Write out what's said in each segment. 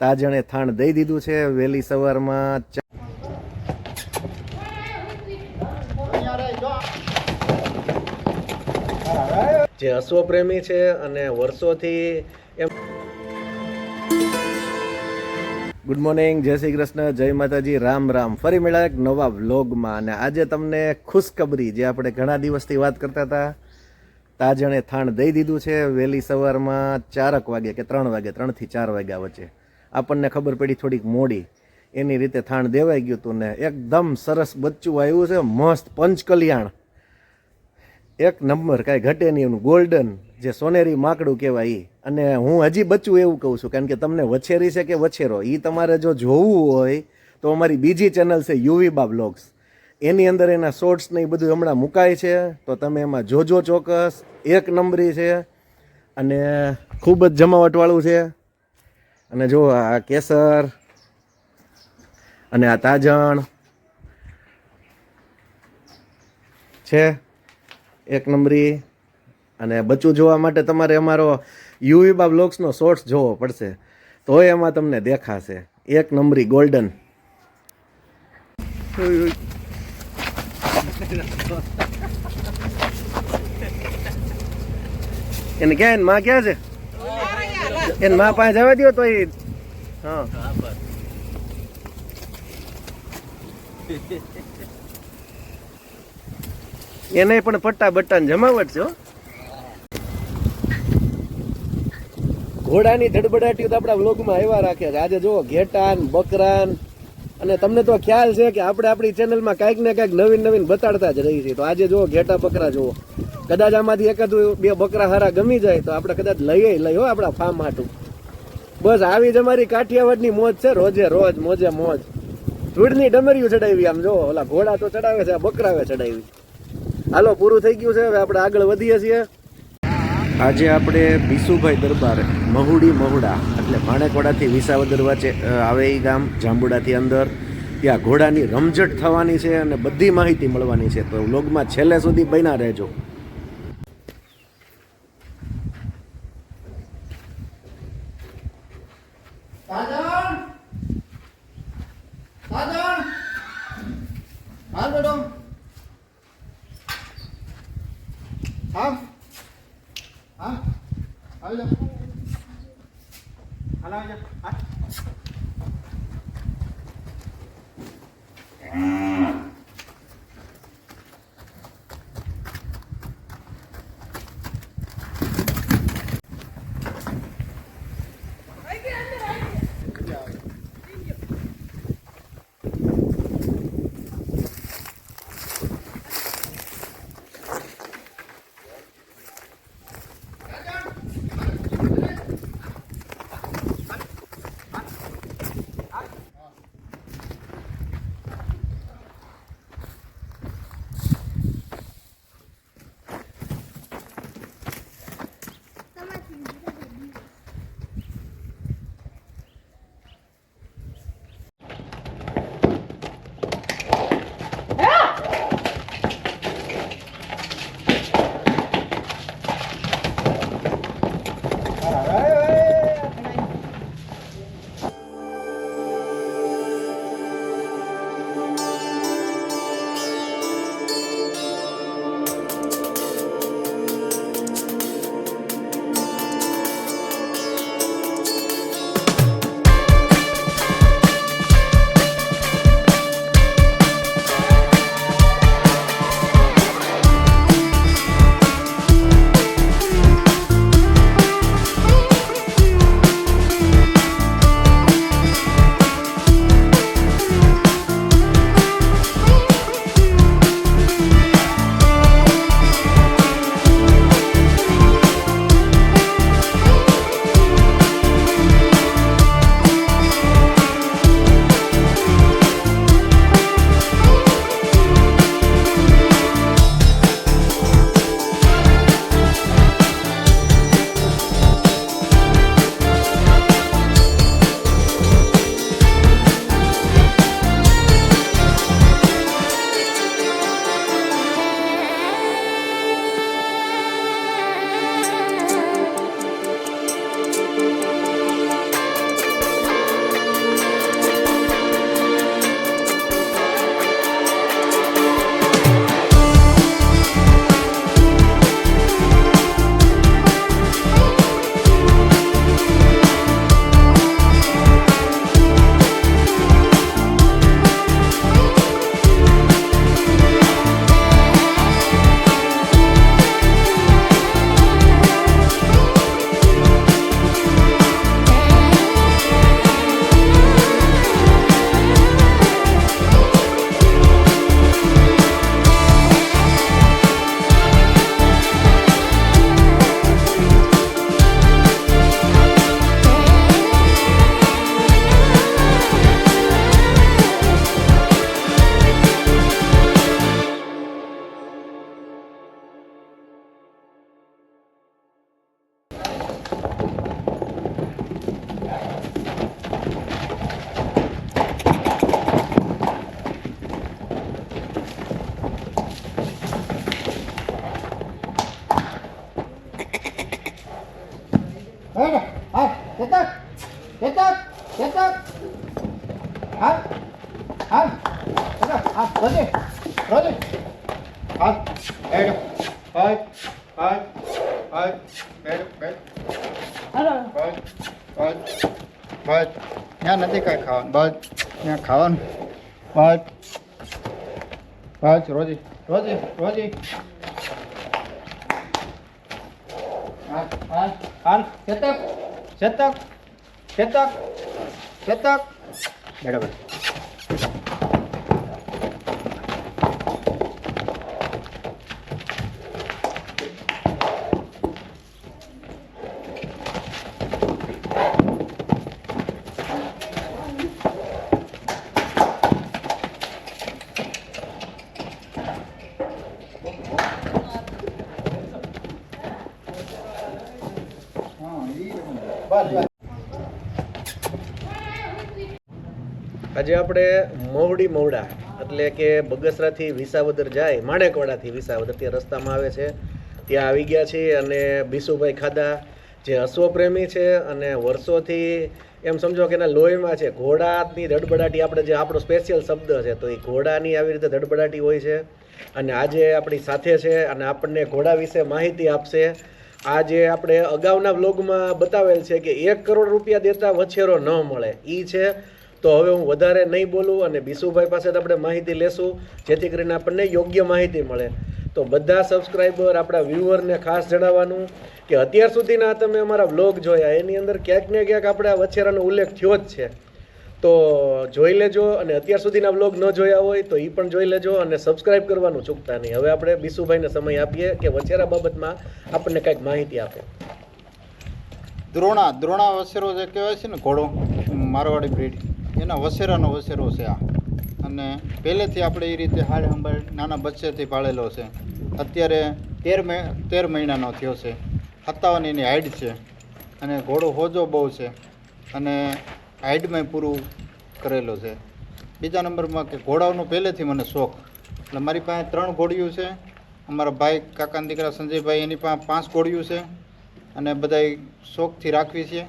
તાજણે થાણ દઈ દીધું છે. વહેલી સવારમાં જે અશ્વપ્રેમી છે અને વર્ષોથી એમ ગુડ મોર્નિંગ જય શ્રી કૃષ્ણ, જય માતાજી, રામ રામ. ફરી મળ્યા એક નવા વ્લોગમાં. અને આજે તમને ખુશખબરી, જે આપણે ઘણા દિવસથી વાત કરતા હતા, તાજણે થાણ દઈ દીધું છે. વહેલી સવારમાં ચારક વાગે કે ત્રણ વાગે ત્રણથી ચાર વાગ્યા વચ્ચે. આપણને ખબર પડી થોડીક મોડી. એની રીતે થાણ દેવાઈ ગયું હતું ને એકદમ સરસ બચ્ચું આવ્યું છે, મસ્ત પંચકલ્યાણ. એક નંબર કાંઈ ઘટે નહીં, એનું ગોલ્ડન જે સોનેરી માકડું કહેવાય એ અને હું હજી બચ્ચું એવું કહું છું, કારણ કે તમને વછેરી છે કે વછેરો એ તમારે જો જોવું હોય તો અમારી બીજી ચેનલ છે યુવીબા બ્લોગ્સ એની અંદર એના શોર્ટ્સ ને એ બધું હમણાં મુકાય છે, તો તમે એમાં જોજો ચોક્કસ. એક નંબરી છે અને ખૂબ જ જમાવટવાળું છે. અને જો આ કેસર, અને આ તાજણ છે એક નંબરી. અને બચ્ચું જોવા માટે તમારે અમારો યુવીબા બ્લોગ્સનો શોર્ટ્સ જોવો પડશે. તો એમાં તમને દેખાશે. એક નંબરી ગોલ્ડન એને ક્યાં એને, માં ક્યાં છે? એને માં પાસે જવા દો તો એ. એને પણ પટ્ટા બટ્ટા જમાવટ છે ઘોડાની ધડબડાટી તો આપણા વ્લોગમાં આવ્યા રાખે છે. આજે જો ઘેટાન, બકરાન અને તમને તો ખ્યાલ છે કે આપણે આપણી ચેનલમાં કાંઈક ને કાંઈક નવીન નવીન બતાડતા જ રહી છીએ. તો આજે જુઓ, ઘેટા બકરા જુઓ. કદાચ આમાંથી એકાદ બે બકરા હારા ગમી જાય, તો આપણે કદાચ લઈએ લઈ હો આપણા ફાર્મ હાટું. બસ આવી જ અમારી કાઠિયાવાડની મોજ છે, રોજે રોજ મોજે મોજ. ધૂળની ડમરીયું ચડાવી આમ જો ઓલા ઘોડા તો ચડાવે છે, આ બકરાવે ચડાવી. હાલો, પૂરું થઈ ગયું છે, હવે આપણે આગળ વધીએ છીએ. આજે આપણે બીસુભાઈ દરબાર, મહુડી મહુડા, એટલે ભાણેકવાડાથી વિસાવદર વચ્ચે આવે એ ગામ, જાંબુડાથી અંદર. ત્યાં ઘોડાની રમઝટ થવાની છે અને બધી માહિતી મળવાની છે. તો લોગમાં છેલ્લે સુધી બન્યા રહેજો સાજણ સાજણ હાલ બેટો હા હા? આવી જા. હાલ આવી જા. હાલ. ભાઈ ભાઈ ભાઈ બેઠ બેઠ ભાઈ ભાઈ ભાઈ ત્યાં નથી કાંઈ ખાવાનું ભાઈ ત્યાં ખાવાનું ભાઈ ભાઈ રોજી રોજી રોજી હા હા હાલ ચેતક ચેતક ચેતક ચેતક બરાબર આજે આપણે મહુડી મહુડા એટલે કે બગસરાથી વિસાવદર જાય, માણેકવાડાથી વિસાવદર, ત્યાં રસ્તામાં આવે છે. ત્યાં આવી ગયા છીએ અને બીસુભાઈ ખાદા જે અશ્વપ્રેમી છે અને વર્ષોથી એમ સમજો કે એના લોહીમાં છે. ઘોડાની ધડબડાટી આપણે જે આપણો સ્પેશિયલ શબ્દ છે, તો એ ઘોડાની આવી રીતે ધડબડાટી હોય છે. અને આજે આપણી સાથે છે અને આપણને ઘોડા વિશે માહિતી આપશે. આજે આપણે અગાઉના વ્લોગમાં બતાવેલ છે કે એક કરોડ રૂપિયા દેતા વછેરો ન મળે. એ છે તો હવે હું વધારે નહીં બોલું અને બીસુભાઈ પાસે આપણે માહિતી લેશું, જેથી કરીને આપણને યોગ્ય માહિતી મળે. તો બધા સબસ્ક્રાઈબર આપણા વ્યૂવરને ખાસ જણાવવાનું કે અત્યાર સુધીના તમે અમારા વ્લોગ જોયા, એની અંદર ક્યાંક ને ક્યાંક આપણે વછેરાનો ઉલ્લેખ થયો જ છે. તો જોઈ લેજો અને અત્યાર સુધીના વ્લોગ ન જોયા હોય તો એ પણ જોઈ લેજો અને સબસ્ક્રાઈબ કરવાનું ચૂકતા નહીં. હવે આપણે બીસુભાઈને સમય આપીએ કે વછેરા બાબતમાં આપણને કંઈક માહિતી આપે. દ્રોણા દ્રોણા વસેરો જે કહેવાય છે ને, ઘોડો, મારવાડી બ્રીડ. એના વસેરાનો વસેરો છે આ. અને પહેલેથી આપણે એ રીતે હાડ સંભાળ નાના બચ્ચેથી પાળેલો છે. અત્યારે તેર તેર મહિનાનો થયો છે. સત્તાવન એની હાઈટ છે. અને ઘોડો હોજો બહુ છે. અને હાઈટમાં પૂરું કરેલો છે. બીજા નંબરમાં કે ઘોડાઓનો પહેલેથી મને શોખ. એટલે મારી પાસે ત્રણ ઘોડિયું છે. અમારા ભાઈ, કાકાના દીકરા, સંજયભાઈ, એની પાસે પાંચ ઘોડિયું છે. અને બધાય શોખથી રાખવી છે.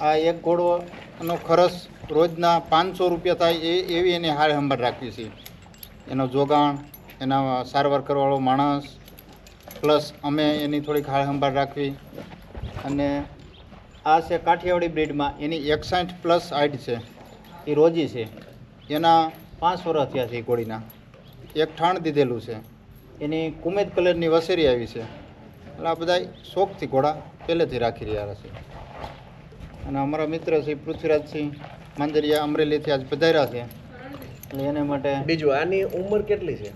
આ એક ઘોડોનો ખર્ચ રોજના પાંચસો રૂપિયા થાય એ એવી એની હાર સંભાળ રાખવી છે. એનો જોગાણ, એના સારવાર કરવાવાળો માણસ, પ્લસ અમે એની થોડીક હાડ સંભાળ રાખવી. અને આ છે કાઠિયાવાડી બ્રીડમાં, એની એકસાઠ પ્લસ હાઈટ છે. એ રોજી છે. એના પાંચ વર્ષ થયા છે એ ગોળીના એક ઠાણ દીધેલું છે. એની કુમેદ કલરની વસેરી આવી છે. એટલે આ બધા શોખથી ઘોડા પહેલેથી રાખી રહ્યા છે. અને અમારા મિત્ર છે પૃથ્વીરાજસિંહ માંજરિયા અમરેલીથી આજ પધાર્યા છે. એટલે એને માટે બીજું આની ઉંમર કેટલી છે?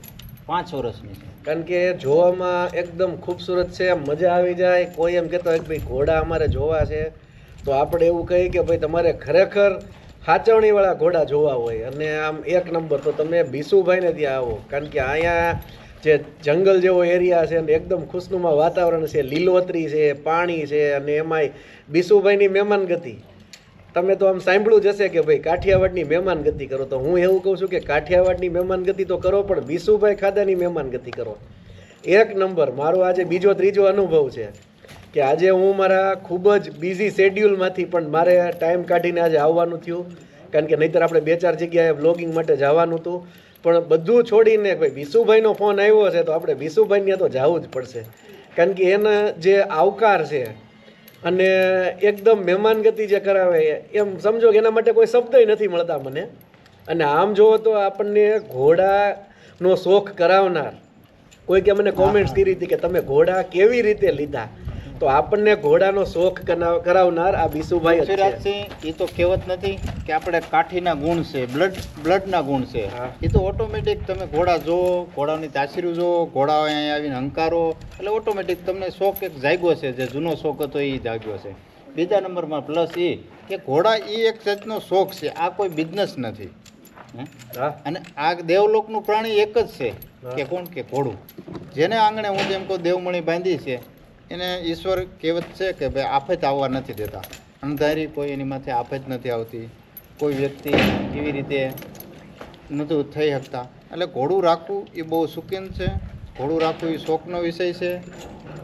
પાંચ વર્ષની છે. કારણ કે જોવામાં એકદમ ખૂબસૂરત છે મજા આવી જાય. કોઈ એમ કહેતો હોય કે ભાઈ ઘોડા અમારે જોવા છે. તો આપણે એવું કહીએ કે ભાઈ તમારે ખરેખર હાચવણીવાળા ઘોડા જોવા હોય. અને આમ એક નંબર તો તમે બીસુભાઈને ત્યાં આવો. કારણ કે અહીંયા જે જંગલ જેવો એરિયા છે અને એકદમ ખુશનુમા વાતાવરણ છે લીલોતરી છે પાણી છે અને એમાંય બીસુભાઈની મહેમાનગતિ. તમે તો આમ સાંભળ્યું જ હશે કે ભાઈ કાઠિયાવાડની મહેમાનગતિ કરો. તો હું એવું કહું છું કે કાઠિયાવાડની મહેમાનગતિ તો કરો, પણ બીસુભાઈ ખાદાની મહેમાનગતિ કરો. એક નંબર, મારો આજે બીજો ત્રીજો અનુભવ છે કે આજે હું મારા ખૂબ જ બિઝી શેડ્યુલમાંથી પણ મારે ટાઈમ કાઢીને આજે આવવાનું થયું. કારણ કે નહીંતર આપણે બે ચાર જગ્યાએ વ્લોગિંગ માટે જવાનું હતું. પણ બધું છોડીને ભાઈ બીસુભાઈનો ફોન આવ્યો છે, તો આપણે વિસુભાઈને તો જવું જ પડશે. કારણ કે એના જે આવકાર છે અને એકદમ મહેમાનગતિ જે કરાવે એમ સમજો કે એના માટે કોઈ શબ્દય નથી મળતા મને. અને આમ જુઓ તો આપણને ઘોડાનો શોખ કરાવનાર. કોઈ કે મને કોમેન્ટ્સ કરી હતી કે તમે ઘોડા કેવી રીતે લીધા? તો આપણને ઘોડાનો શોખ કરાવ- કરાવનાર આ બીસુભાઈ જ પૃથ્વીરાજસિંહ એ તો કહેવત નથી કે આપણે કાઠીના ગુણ છે બ્લડ બ્લડના ગુણ છે. એ તો ઓટોમેટિક તમે ઘોડા જુઓ ઘોડાની તાસીરું જુઓ ઘોડા અહીંયા આવીને હંકારો એટલે ઓટોમેટિક તમને શોખ એક જાગ્યો છે જે જૂનો શોખ હતો એ જાગ્યો છે. બીજા નંબરમાં પ્લસ એ કે ઘોડા એ એક જાતનો શોખ છે આ કોઈ બિઝનેસ નથી? અને આ દેવલોકનું પ્રાણી એક જ છે કે કોણ? કે ઘોડું. જેને આંગણે હું જેમ કહું દેવમણી બાંધી છે એને ઈશ્વર કહેવત છે કે ભાઈ આફત આવવા નથી દેતા. અણધારી કોઈ એની માથે આફત નથી આવતી. કોઈ વ્યક્તિ એવી રીતે નહોતું થઈ શકતા. એટલે ઘોડું રાખવું એ બહુ સુકીન છે. ઘોડું રાખવું એ શોખનો વિષય છે.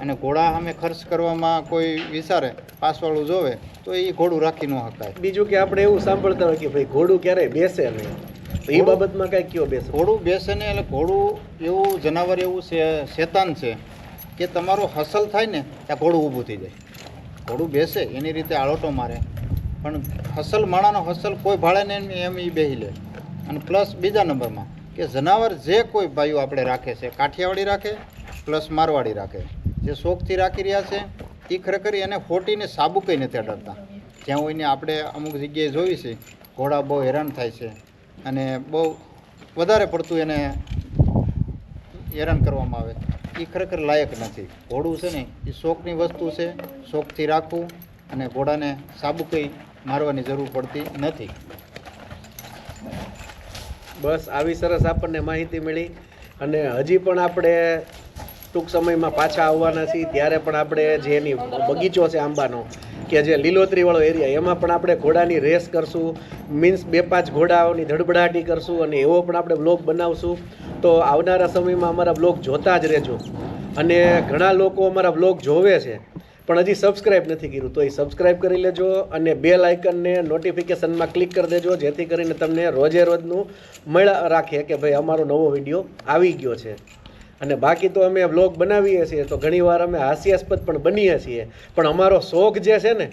અને ઘોડા સામે ખર્ચ કરવામાં કોઈ વિચારે પાસવાળું જોવે તો એ ઘોડું રાખી ન શકાય. બીજું કે આપણે એવું સાંભળતા હોય કે ભાઈ ઘોડું ક્યારેય બેસે નહીં. એ બાબતમાં કઈ કયો બેસે? ઘોડું બેસે ને એટલે ઘોડું એવું જનાવર એવું છે શેતાન છે. કે તમારું હસલ થાય ને, ત્યાં ઘોડું ઊભું થઈ જાય. ઘોડું બેસે, એની રીતે આળોટો મારે. પણ હસલ માણાનો હસલ કોઈ ભાડે ને એમ એ બેહી લે. અને પ્લસ બીજા નંબરમાં કે જનાવર જે કોઈ ભાઈઓ આપણે રાખે છે, કાઠિયાવાડી રાખે પ્લસ મારવાડી રાખે. જે શોખથી રાખી રહ્યા છે એ ખરેખર એને ખોટીને સાબુકઈ નથી અડકતા જ્યાં હોઈને આપણે અમુક જગ્યાએ જોઈ છે, ઘોડા બહુ હેરાન થાય છે. અને બહુ વધારે પડતું એને હેરાન કરવામાં આવે. એ ખરેખર લાયક નથી. ઘોડું છે ને એ શોખની વસ્તુ છે, શોખથી રાખવું અને ઘોડાને સાબુકઈ મારવાની જરૂર પડતી નથી. બસ આવી સરસ આપણને માહિતી મળી અને હજી પણ આપણે ટૂંક સમયમાં પાછા આવવાના છીએ, ત્યારે પણ આપણે જે એની બગીચો છે આંબાનો, કે જે લીલોતરીવાળો એરિયા, એમાં પણ આપણે ઘોડાની રેસ કરશું, મીન્સ બે પાંચ ઘોડાઓની ધડબડાટી કરશું અને એવો પણ આપણે બ્લોગ બનાવશું. તો આવનારા સમયમાં અમારા બ્લોગ જોતા જ રહેજો. અને ઘણા લોકો અમારા બ્લોગ જોવે છે, પણ હજી સબસ્ક્રાઇબ નથી કર્યું, તો એ સબસ્ક્રાઇબ કરી લેજો અને બેલ આઇકનને નોટિફિકેશનમાં ક્લિક કરી દેજો, જેથી કરીને તમને રોજે રોજનું મળ્યા રાખે કે ભાઈ અમારો નવો વીડિયો આવી ગયો છે. અને બાકી તો અમે વ્લોગ બનાવીએ છીએ, તો ઘણીવાર અમે હાસ્યાસ્પદ પણ બનીએ છીએ. પણ અમારો શોખ જે છે ને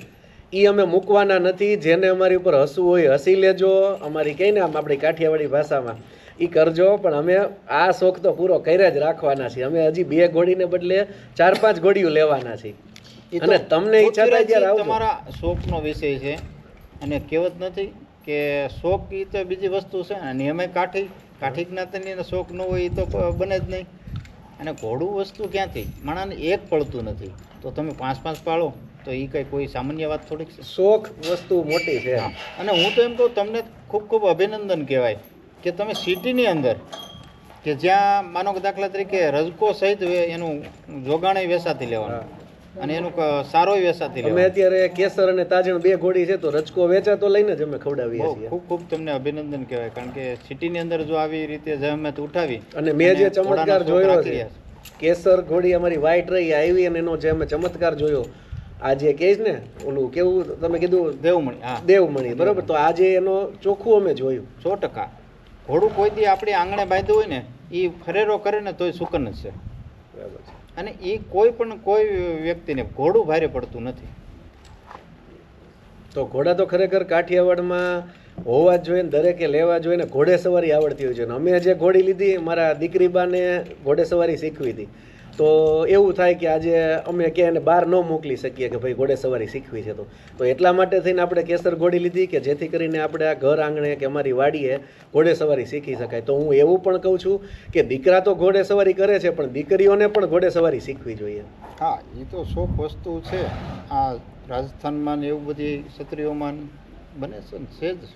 એ અમે મૂકવાના નથી, જેને અમારી ઉપર હસવું હોય હસી લેજો. અમારી કહીને આમ આપણી કાઠિયાવાડી ભાષામાં. એ કરજો પણ અમે આ શોખ તો પૂરો કર્યા જ રાખવાના છીએ. અમે હજી બે ઘોડીને બદલે ચાર પાંચ ઘોડીઓ લેવાના છીએ. અને તમને ઈચ્છા થાય જ્યારે તમારા શોખનો વિષય છે. અને કહેવત નથી કે શોખ એ તો બીજી વસ્તુ છે. અને અમે કાઠી કાઠી જ્ઞાતિની શોખ ન હોય એ તો બને જ નહીં. અને ઘોડું વસ્તુ ક્યાંથી? માણાને એક પડતું નથી. તો તમે પાંચ પાંચ પાળો તો એ કંઈ કોઈ સામાન્ય વાત થોડીક છે? શોખ વસ્તુ મોટી છે. અને હું તો એમ કહું તમને ખૂબ ખૂબ અભિનંદન કહેવાય. કે તમે સિટીની અંદર કે જ્યાં માનો કે દાખલા તરીકે રજકો સહિત એનું જોગાણે વેસાતી લેવાનું. અને એનું સારો વેસાથી વેસાતી અમે અત્યારે કેસર અને તાજણ બે ઘોડી છે તો રજકો વેચાતો લઈને જ અમે ખવડાવીએ છીએ. ખૂબ ખૂબ તમને અભિનંદન કહેવાય કારણ કે સિટીની અંદર જો આવી રીતે જહેમત ઉઠાવી અને મેં જે ચમત્કાર જોયો છે કેસર ઘોડી અમારી વાઈટ રહી આવી અને એનો જે અમે ચમત્કાર જોયો આજે કહે ને ઓલું કેવું તમે કીધું? દેવમણી દેવમણી બરોબર. તો આજે એનો ચોખ્ખું અમે જોયું. સો ટકા. ઘોડું કોઈ દી આપણી આંગણે બાંધ્યું હોય ને એ ફરેરો કરે ને તોય સુકન જ છે. બરાબર છે. અને એ કોઈ પણ કોઈ વ્યક્તિને ઘોડું ભારે પડતું નથી. તો ઘોડા તો ખરેખર કાઠિયાવાડમાં હોવા જ જોઈએ ને દરેકે લેવા જોઈએ ને ઘોડે સવારી આવડતી હોય છે. અમે જે ઘોડી લીધી મારા દીકરી બાને ઘોડે સવારી શીખવી હતી. તો એવું થાય કે આજે અમે ક્યાંય એને બહાર ન મોકલી શકીએ કે ભાઈ ઘોડે સવારી શીખવી છે તો. તો એટલા માટે થઈને આપણે કેસર ઘોડી લીધી કે જેથી કરીને આપણે આ ઘર આંગણે કે અમારી વાડીએ ઘોડે સવારી શીખી શકાય. તો હું એવું પણ કહું છું કે દીકરા તો ઘોડે સવારી કરે છે પણ દીકરીઓને પણ ઘોડે સવારી શીખવી જોઈએ. હા એ તો શોખ વસ્તુ છે. આ રાજસ્થાનમાં ને એવું બધી ક્ષત્રિયોમાં બને છે ને છે જ.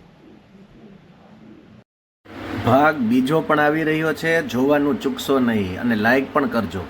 ભાગ બીજો પણ આવી રહ્યો છે જોવાનું ચૂકશો નહીં અને લાઈક પણ કરજો.